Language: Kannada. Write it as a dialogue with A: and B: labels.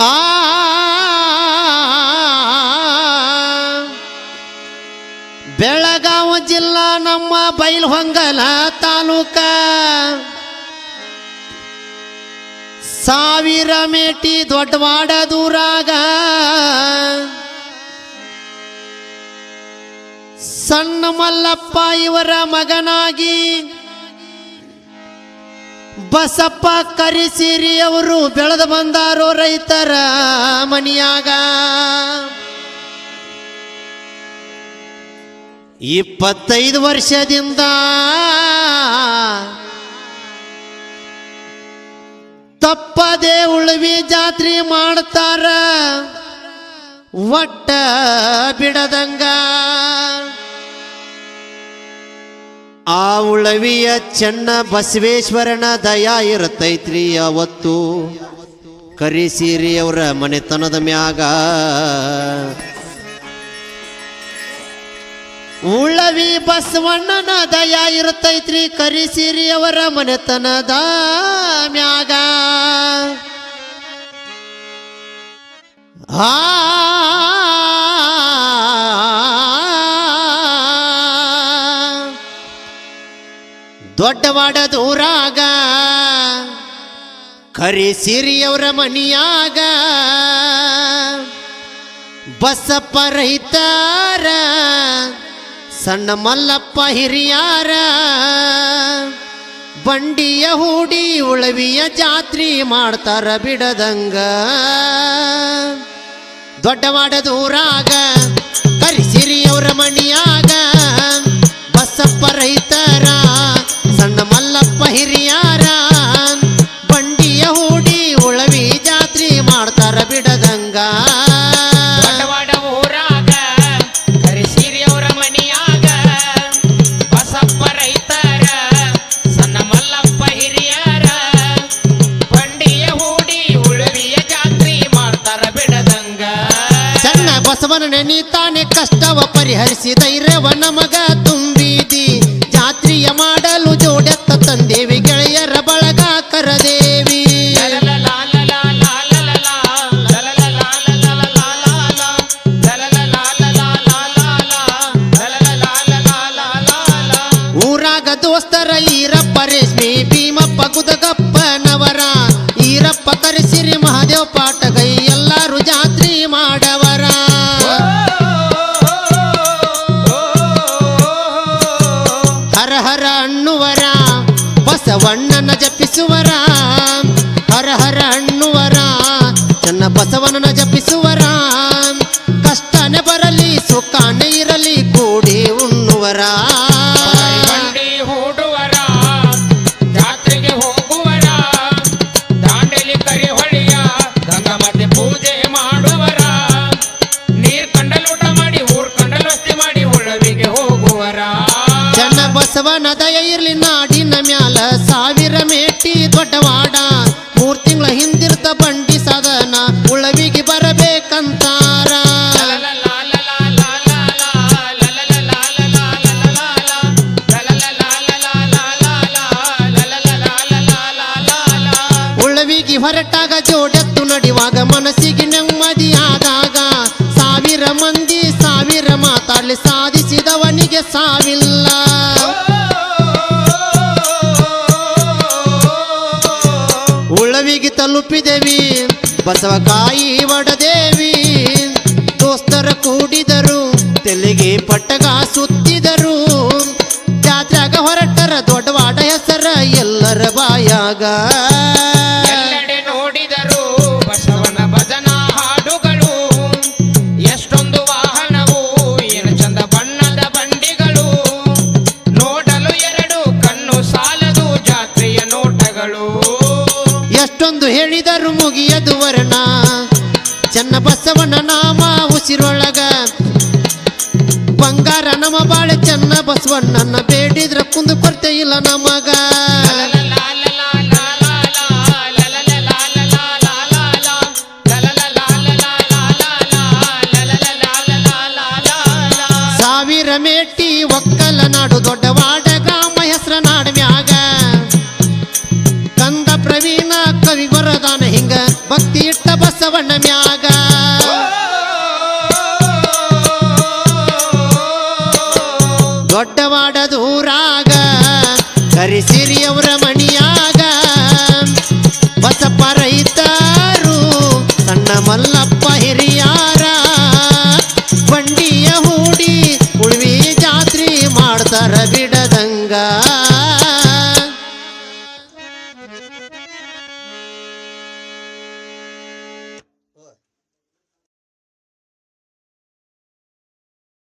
A: ಆ ಬೆಳಗಾವ ಜಿಲ್ಲಾ ನಮ್ಮ ಬೈಲ್ಹೊಂಗಲ ತಾಲೂಕ. ಸಾವಿರ ಮೇಟಿ ದೊಡ್ಡವಾಡ ದೂರಾಗ ಸಣ್ಣ ಮಲ್ಲಪ್ಪ ಇವರ ಮಗನಾಗಿ ಬಸಪ್ಪ ಕರಿಸಿರಿ ಅವರು, ಬೆಳೆದು ಬಂದಾರೋ ರೈತರ ಮನಿಯಾಗ. ಇಪ್ಪತ್ತೈದು ವರ್ಷದಿಂದ ತಪ್ಪದೆ ಉಳ್ವಿ ಜಾತ್ರೆ ಮಾಡ್ತಾರ, ಒಟ್ಟ ಬಿಡದಂಗ. ಆ ಉಳವಿಯ ಚೆನ್ನ ಬಸವೇಶ್ವರನ ದಯಾ ಇರತೈತ್ರಿ ಅವತ್ತು ಕರಿಸೀರಿ ಅವರ ಮನೆತನದ ಮ್ಯಾಗ. ಉಳವಿ ಬಸವಣ್ಣನ ದಯಾ ಇರತೈತ್ರಿ, ಕರಿಸೀರಿ ಅವರ ಮನೆತನದ ಮ್ಯಾಗ. ಆ ದೊಡ್ಡವಾಡ ದೂರಾಗ, ಕರಿಸಿರಿಯವರ ಮನಿಯಾಗ, ಬಸಪ್ಪ ರೈತಾರ, ಸಣ್ಣ ಮಲ್ಲಪ್ಪ ಹಿರಿಯಾರ, ಬಂಡಿಯ ಹೂಡಿ ಉಳವಿಯ ಜಾತ್ರಿ ಮಾಡ್ತಾರ ಬಿಡದಂಗ. ದೊಡ್ಡವಾಡ ದೂರಾಗ, ಕರಿಸಿರಿಯವರ ಮನಿಯಾಗ, ಬಸಪ್ಪ ರೈತರ ಬಸವನ ತಾನೆ ಕಷ್ಟವ ಪರಿಹರಿಸಿ ಧೈರ್ಯವ ನಮಗ ತುಂಬಿದಿ. ಜಾತ್ರೆಯ ಮಾಡಲು ಜಪಿಸುವರ? ಹರ ಹರ ಜನ ಚನ್ನ ಬಸವನನ ಜಪಿಸುವರ? ಕಷ್ಟನೆ ಬರಲಿ ಸುಖಾನೆ ಇರಲಿ ಕೂಡಿ ಉಣ್ಣುವರ?
B: ಬಂಡಿ ಹೂಡುವರ? ಜಾತ್ರೆಗೆ
A: ಮೇಟಿ ದೊಡ್ಡವಾಡ. ಮೂರ್ ತಿಂಗಳ ಹಿಂದಿರ್ತ ಬಂಡಿ ಸದನ, ಉಳವಿಗೆ ಬರಬೇಕಂತಾರ. ಉಳವಿಗೆ ಹೊರಟಾಗ ಜೋಡೆತ್ತು ನಡಿವಾಗ ಮನಸ್ಸಿಗೆ ನೆಮ್ಮದಿಯಾದಾಗ. ಸಾವಿರ ಮಂದಿ ಸಾವಿರ ಮಾತಾಡಲಿ ಸಾಧಿಸಿದವನಿಗೆ ಸಾವಿಲ್ಲ ತಲುಪಿದೆವಿ ಬಸವಕಾಯಿ ಒಡದೇವಿ. ದೋಸ್ತರ ಕೂಡಿದರು ತೆಲಿಗೆ ಪಟ್ಟಗ ಸುತ್ತಿದರು. ಜಾತ್ರಾಗ ಹೊರಟರ ದೊಡ್ಡವಾಡ ಹೆಸರ ಎಲ್ಲರ ಬಾಯಾಗ.
B: ಬಸವನ
A: ನಾಮ ಉಸಿರೊಳಗ. ಬಂಗಾರ ನಮ್ಮ ಬಾಳೆ ಚೆನ್ನ ಬಸವಣ್ಣನ ಬೇಡಿದ್ರ ಕುಂದು ಕೊರತೆ ಇಲ್ಲ ನಮಗ.